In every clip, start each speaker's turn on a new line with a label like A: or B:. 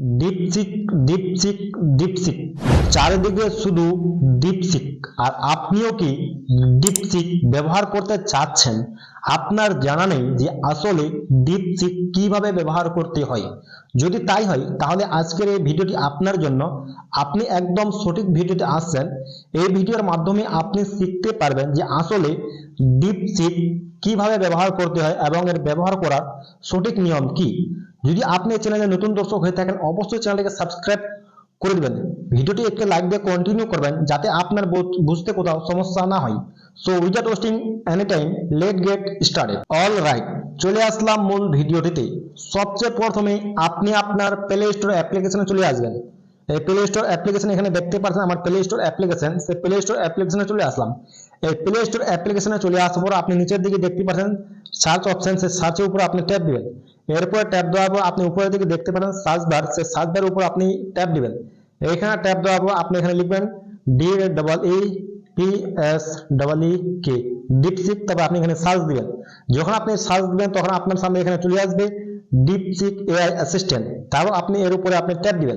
A: দীপসিক দীপসিক দীপসিক চারিদিকে শুধু দীপসিক আর আপনিও কি দীপসিক ব্যবহার করতে চাচ্ছেন? আপনার জানা নেই যে আসলে দীপসিক কীভাবে ব্যবহার করতে হয়। যদি তাই হয়, তাহলে আজকের এই ভিডিওটি আপনার জন্য। আপনি একদম সঠিক ভিডিওতে আসছেন। এই ভিডিওর মাধ্যমে আপনি শিখতে পারবেন যে আসলে দীপসিক কীভাবে ব্যবহার করতে হয় এবং এর ব্যবহার করার সঠিক নিয়ম কি। যদি আপনি এই চ্যানেলে নতুন দর্শক হয়ে থাকেন, অবশ্যই চ্যানেলটিকে সাবস্ক্রাইব করে দেবেন। ভিডিওটি একটি লাইক দিয়ে কন্টিনিউ করবেন, যাতে আপনার বুঝতে কোথাও সমস্যা না হয়। So without wasting any time let get started all right চলে আসলাম মূল ভিডিওটিতে। সবচেয়ে প্রথমে আপনি আপনার প্লে স্টোর অ্যাপ্লিকেশনে চলে আসবেন। এই প্লে স্টোর অ্যাপ্লিকেশন এখানে দেখতে পাচ্ছেন আমার প্লে স্টোর অ্যাপ্লিকেশন সেই প্লে স্টোর অ্যাপ্লিকেশনে চলে আসলাম। এই প্লে স্টোর অ্যাপ্লিকেশনে চলে আসার পর আপনি নিচের দিকে দেখতে পাচ্ছেন সার্চ অপশন সেই সার্চের উপর আপনি ট্যাপ দিবেন। এরপর ট্যাপ দেওয়ার পর আপনি উপরের দিকে দেখতে পারেন সার্চ বার সেই সার্চ বার উপর আপনি ট্যাপ দিবেন। এইখানে ট্যাপ দেওয়ার পর আপনি এখানে লিখবেন D double E P S double E K DeepSeek তবে আপনি এখানে সার্চ দিবেন। যখন আপনি সার্চ দিবেন, তখন আপনার সামনে এখানে চলে আসবে ডিপসিক এআই অ্যাসিস্ট্যান্ট তারপর আপনি এর উপরে আপনি ট্যাপ দিবেন।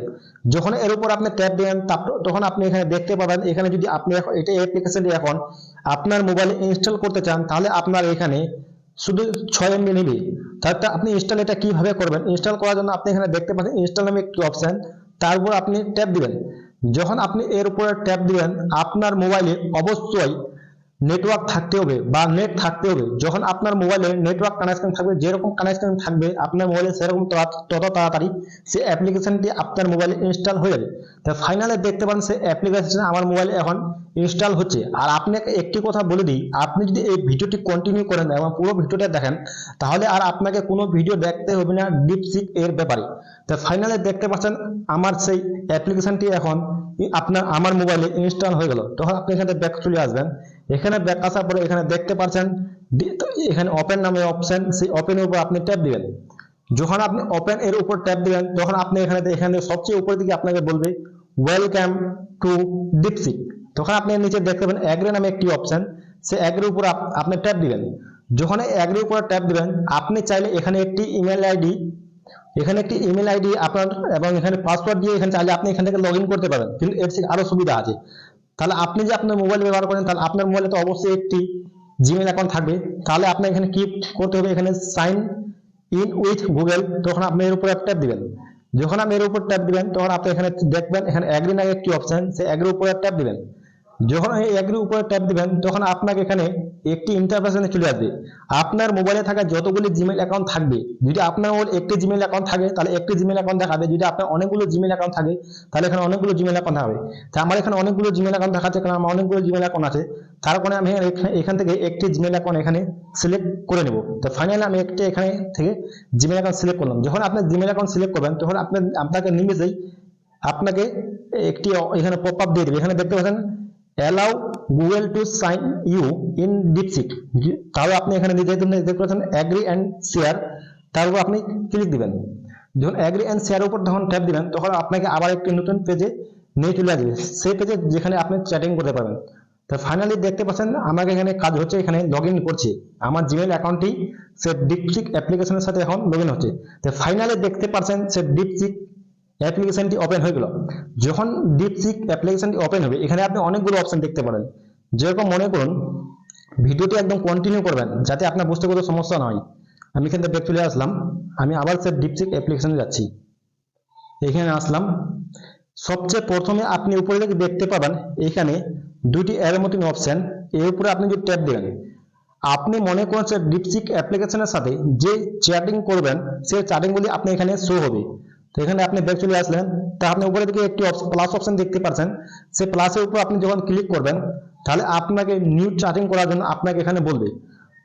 A: যখন এর উপর আপনি ট্যাপ দিবেন, তারপর- তখন আপনি এখানে দেখতে পাবেন, এখানে যদি আপনি এখন- এটা অ্যাপ্লিকেশনটি এখন আপনার মোবাইলে ইনস্টল করতে চান, তাহলে আপনার এখানে শুধু ছয় এমবি নেবে। তাহলে আপনি ইনস্টল এটা কীভাবে করবেন? ইনস্টল করার জন্য আপনি এখানে দেখতে পাচ্ছেন ইনস্টল নামে একটি অপশন তার উপর আপনি ট্যাপ দিবেন। যখন আপনি এর উপরে ট্যাপ দিবেন, আপনার মোবাইলে অবশ্যই নেটওয়ার্ক থাকতে হবে বা নেট থাকতে হবে। যখন আপনার মোবাইলে নেটওয়ার্ক কানেকশন থাকবে, যেরকম কানেকশন থাকবে, আপনার মোবাইলে সেরকম তত তাড়াতাড়ি সে অ্যাপ্লিকেশনটি আপনার মোবাইলে ইনস্টল হয়ে যাবে। তো ফাইনালে দেখতে পান সে অ্যাপ্লিকেশন আমার মোবাইলে এখন ইনস্টল হচ্ছে। আর আপনাকে একটি কথা বলে দিই, আপনি যদি এই ভিডিওটি কন্টিনিউ করেন এবং পুরো ভিডিওটা দেখেন, তাহলে আর আপনাকে কোনো ভিডিও দেখতে হবে না ডিপসিক এর ব্যাপারে। তো ফাইনালে দেখতে পাচ্ছেন আমার সেই অ্যাপ্লিকেশনটি এখন আপনার, আমার মোবাইলে ইনস্টল হয়ে গেল। তখন আপনি এখানে ব্যাক চলে আসবেন। এখানে ব্যাক আসার পরে এখানে দেখতে পাচ্ছেন এখানে ওপেন নামে অপশন সেই ওপেনের উপর আপনি ট্যাপ দিবেন। যখন আপনি ওপেন এর উপর ট্যাপ দিবেন, তখন আপনি এখানে এখানে সবচেয়ে উপরের দিকে আপনাকে বলবে ওয়েলকাম টু ডিপসিক তখন আপনি নিচে দেখতে পাবেন অ্যাগ্রে নামে একটি অপশন সে অ্যাগ্রের উপর আপ- আপনি ট্যাপ দিবেন। যখন অ্যাগ্রের উপর ট্যাপ দিবেন, আপনি চাইলে এখানে একটি ইমেল আইডি এখানে একটি ইমেল আইডি আপনার এবং এখানে পাসওয়ার্ড দিয়ে এখানে চাইলে আপনি এখান থেকে লগ করতে পারেন। কিন্তু এর থেকে আরও সুবিধা আছে। তাহলে আপনি যে আপনার মোবাইল ব্যবহার করেন, তাহলে আপনার মোবাইলে তো অবশ্যই একটি জিমেল অ্যাকাউন্ট থাকবে। তাহলে আপনার এখানে কি করতে হবে? এখানে সাইন ইন উইথ গুগল তখন আপনি এর উপর ট্যাপ দিবেন। যখন আপনি এর উপর ট্যাপ দিবেন, তখন আপনি এখানে দেখবেন, এখানে অ্যাগ্রি নামে একটি অপশন সেই অ্যাগ্রির উপরে ট্যাপ দিবেন। যখন এই অ্যাগ্রির উপরে ট্যাপ দিবেন তখন আপনাকে এখানে একটি ইন্টারফেসে চলে আসবে আপনার মোবাইলে থাকা যতগুলি জিমেল অ্যাকাউন্ট থাকবে যদি আপনার মোবাইল একটি জিমেল অ্যাকাউন্ট থাকে তাহলে একটি জিমেল অ্যাকাউন্ট দেখাবে যদি আপনার অনেকগুলো জিমেল অ্যাকাউন্ট থাকে তাহলে এখানে অনেকগুলো জিমেল অ্যাকাউন্ট হবে তা আমার এখানে অনেকগুলো জিমেল অ্যাকাউন্ট দেখাচ্ছে কারণ আমার অনেকগুলো জিমেল অ্যাকাউন্ট আছে তার কারণে আমি এখান থেকে একটি জিমেল অ্যাকাউন্ট এখানে সিলেক্ট করে নেব তো ফাইনালি আমি একটি এখানে থেকে জিমেল অ্যাকাউন্ট সিলেক্ট করলাম যখন আপনি জিমেল অ্যাকাউন্ট সিলেক্ট করবেন তখন আপনি আপনাকে নিমেষেই আপনাকে একটি এখানে পপ আপ দিয়ে দেবে এখানে দেখতে পাচ্ছেন allow Google to sign you in DeepSeek তাহলে আপনি এখানে দেখতে পাচ্ছেন অ্যাগ্রি অ্যান্ড শেয়ার তার উপর আপনি ক্লিক দিবেন। যখন অ্যাগ্রি অ্যান্ড শেয়ার উপর যখন ট্যাপ দিবেন, তখন আপনাকে আবার একটি নতুন পেজে নিয়ে চলে আসবে। সেই পেজে যেখানে আপনি চ্যাটিং করতে পারবেন। তো ফাইনালি দেখতে পাচ্ছেন, আমাকে এখানে কাজ হচ্ছে, এখানে লগ ইন করছে। আমার জিমেল অ্যাকাউন্টটি সে ডিপসিক অ্যাপ্লিকেশনের সাথে এখন লগ ইন হচ্ছে। তো ফাইনালি দেখতে পাচ্ছেন, সে ডিপসিক অ্যাপ্লিকেশনটি ওপেন হয়ে গেল। যখন ডিপসিক অ্যাপ্লিকেশনটি ওপেন হবে, এখানে আপনি অনেকগুলো অপশন দেখতে পারেন। যেরকম মনে করুন ভিডিওটি একদম কন্টিনিউ করবেন, যাতে আপনার বুঝতে কোনো সমস্যা না হয়। আমি এখান থেকে চলে আসলাম। আমি আবার সে ডিপসিক অ্যাপ্লিকেশনে যাচ্ছি। এখানে আসলাম। সবচেয়ে প্রথমে আপনি উপরে দিকে দেখতে পাবেন, এখানে দুটি এর মতন অপশন এর উপরে আপনি যদি ট্যাপ দেবেন, আপনি মনে করছেন ডিপসিক অ্যাপ্লিকেশনের সাথে যে চ্যাটিং করবেন, সেই চ্যাটিংগুলি আপনি এখানে শো হবে। তো এখানে আপনি ব্যাক চলে আসলেন। তা আপনি উপরে দিকে একটি প্লাস অপশন দেখতে পাচ্ছেন সেই প্লাসের উপর আপনি যখন ক্লিক করবেন, তাহলে আপনাকে নিউ চ্যাটিং করার জন্য আপনাকে এখানে বলবে।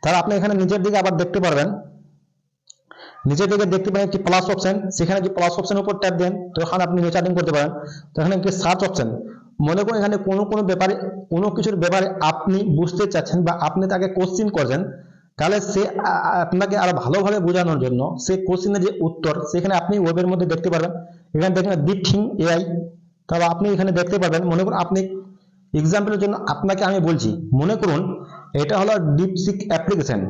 A: তাহলে আপনি এখানে নিজের দিকে আবার দেখতে পারবেন। নিচের দিকে দেখতে পাবেন একটি প্লাস অপশন সেখানে যে প্লাস অপশনের উপর ট্যাপ দেন, তখন আপনি নিউ চার্টিং করতে পারেন। তো এখানে একটি সার্চ অপশন মনে করুন এখানে কোনো কোনো ব্যাপারে, কোনো কিছুর ব্যাপারে আপনি বুঝতে চাচ্ছেন বা আপনি তাকে কোশ্চিন করছেন তাহলে সে আপনাকে আরও ভালোভাবে বোঝানোর জন্য সেই কোশ্চিনের যে উত্তর, সেখানে আপনি ওয়েবের মধ্যে দেখতে পারবেন। এখানে দেখেন ডিপ থিং এআই তবে আপনি এখানে দেখতে পারবেন, মনে করুন আপনি এক্সাম্পলের জন্য আপনাকে আমি বলছি, মনে করুন এটা হলো ডিপসিক অ্যাপ্লিকেশন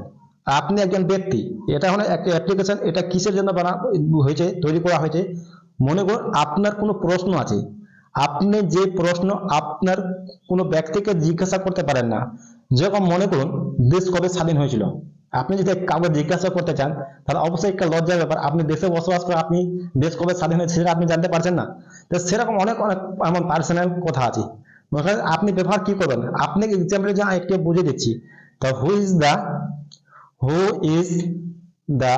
A: আপনি একজন ব্যক্তি, এটা হলো একটা অ্যাপ্লিকেশন এটা কিসের জন্য বানা, হয়েছে, তৈরি করা হয়েছে? মনে করুন আপনার কোনো প্রশ্ন আছে, আপনি যে প্রশ্ন আপনার কোনো ব্যক্তিকে জিজ্ঞাসা করতে পারেন না যেরকম মনে করুন, দেশ কবে স্বাধীন হয়েছিল। আপনি যদি কাউকে জিজ্ঞাসা করতে চান, তাহলে অবশ্যই একটা লজ্জার ব্যাপার। আপনি দেশে বসবাস করে আপনি দেশ কবে স্বাধীন হয়েছে সেটা আপনি জানতে পারছেন না। তো সেরকম অনেক অনেক এমন পার্সোনাল কথা আছে। আপনি ব্যবহার কি করবেন? আপনাকে এক্সাম্পল যে একটু বুঝিয়ে দিচ্ছি। তো who is the who is the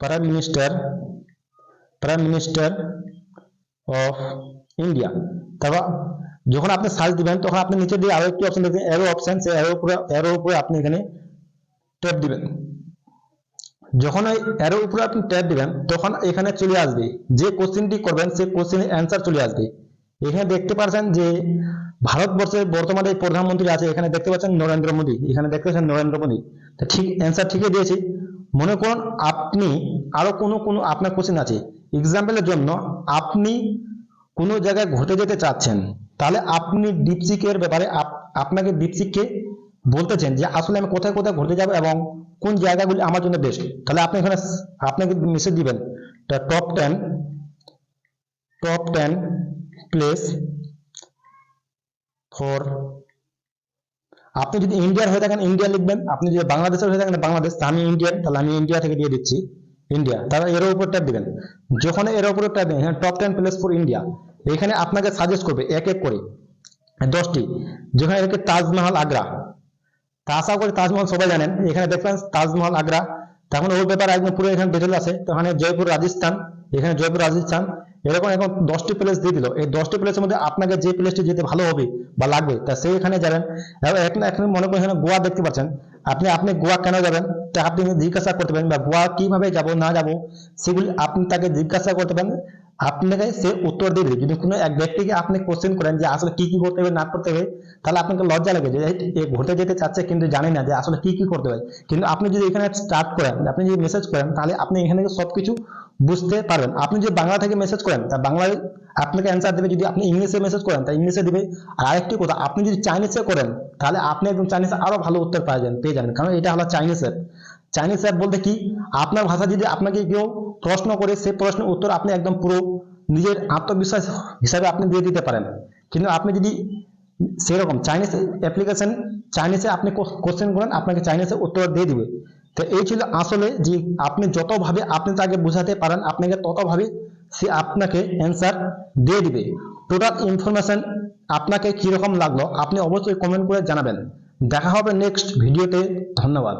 A: prime minister prime minister of India তারপর যখন আপনি সার্চ দিবেন, তখন আপনি নিচে দিয়ে আরও একটি অপশন দেখবেন অ্যারো অপশন সেই অ্যারো উপরে অ্যারো উপরে আপনি এখানে ট্যাপ দিবেন। যখন ওই অ্যারো উপরে আপনি ট্যাপ দিবেন, তখন এখানে চলে আসবে, যে কোশ্চেনটি করবেন, সেই কোশ্চেনের অ্যান্সার চলে আসবে। এখানে দেখতে পাচ্ছেন যে ভারতবর্ষের বর্তমানে প্রধানমন্ত্রী আছে, এখানে দেখতে পাচ্ছেন নরেন্দ্র মোদী, এখানে দেখতে পাচ্ছেন নরেন্দ্র মোদী। তো ঠিক অ্যান্সার ঠিকই দিয়েছি। মনে করুন, আপনি আরও কোনো কোনো আপনার কোশ্চেন আছে। এক্সাম্পলের জন্য আপনি কোনো জায়গায় ঘুরতে যেতে চাচ্ছেন তাহলে আপনি ডিপসিকের ব্যাপারে আপ- আপনাকে ডিপসিককে বলতেছেন যে আসলে আমি কোথায় কোথায় ঘুরতে যাব এবং কোন জায়গাগুলি আমার জন্য বেস্ট তাহলে আপনি এখানে আপনাকে মেসেজ দিবেন। Top ten top ten place for আপনি যদি ইন্ডিয়ার হয়ে থাকেন ইন্ডিয়া লিখবেন। আপনি যদি বাংলাদেশের হয়ে থাকেন, বাংলাদেশ আমি ইন্ডিয়ান তাহলে আমি ইন্ডিয়া থেকে দিয়ে দিচ্ছি। ইন্ডিয়া তাহলে এর উপর ট্যাপ দিবেন। যখন এর উপর ট্যাপ দিবেন top ten place for India এখানে আপনাকে সাজেস্ট করবে এক এক করে। দশটি। যেখানে একে তাজমহল আগ্রা। তা আশা করি তাজমহল সবাই জানেন। এখানে দেখবেন তাজমহল আগ্রা। তখন ওর ব্যাপারে একদম পুরো এখানে ডিটেল আছে। তো এখানে জয়পুর রাজস্থান। এখানে জয়পুর রাজস্থান। এরকম এখন দশটি প্লেস দিয়ে দিল। এই দশটি প্লেসের মধ্যে আপনাকে যে প্লেসটি যেতে ভালো হবে বা লাগবে, তা সেই এখানে যাবেন। এখন এখন মনে করেন এখানে গোয়া দেখতে পাচ্ছেন। আপনি আপনি গোয়া কেন যাবেন? তা আপনি জিজ্ঞাসা করতে পারেন বা গোয়া কীভাবে যাব, না যাব, সেগুলি আপনি তাকে জিজ্ঞাসা করতে পারেন। আপনাকে সে উত্তর দিয়ে দেবে। যদি কোনো এক ব্যক্তিকে আপনি কোশ্চেন করেন যে আসলে কি কি করতে হবে, না করতে হবে, তাহলে আপনাকে লজ্জা লাগে যে এ ঘুরতে যেতে চাচ্ছে কিন্তু জানি না যে আসলে কি কি করতে হয় কিন্তু আপনি যদি এখানে স্টার্ট করেন, আপনি যদি মেসেজ করেন, তাহলে আপনি এখানে থেকে সবকিছু বুঝতে পারবেন। আপনি যদি বাংলা থেকে মেসেজ করেন, তা বাংলায় আপনাকে অ্যান্সার দেবে। যদি আপনি ইংলিশে মেসেজ করেন, তা ইংলিশে দিবে। আর আরেকটি কথা, আপনি যদি চাইনিজে করেন, তাহলে আপনি একদম চাইনিজে আরও ভালো উত্তর পেয়ে যাবেন পেয়ে যাবেন। কারণ এটা হলো চাইনিজ অ্যাপ চাইনিজ অ্যাপ বলতে কি, আপনার ভাষা যদি আপনাকে কেউ প্রশ্ন করে, সে প্রশ্নের উত্তর আপনি একদম পুরো নিজের আত্মবিশ্বাস হিসাবে আপনি দিয়ে দিতে পারেন। কিন্তু আপনি যদি সেরকম চাইনিজ অ্যাপ্লিকেশন চাইনিজে আপনি কোশ্চেন করেন, আপনাকে চাইনিজে উত্তর দিয়ে দিবে। তো এই ছিল আসলে যে আপনি যতভাবে আপনি তাকে বোঝাতে পারেন, আপনাকে ততভাবে সে আপনাকে অ্যান্সার দিয়ে দিবে। টোটাল ইনফরমেশন আপনাকে কীরকম লাগল, আপনি অবশ্যই কমেন্ট করে জানাবেন। দেখা হবে নেক্সট ভিডিওতে ধন্যবাদ।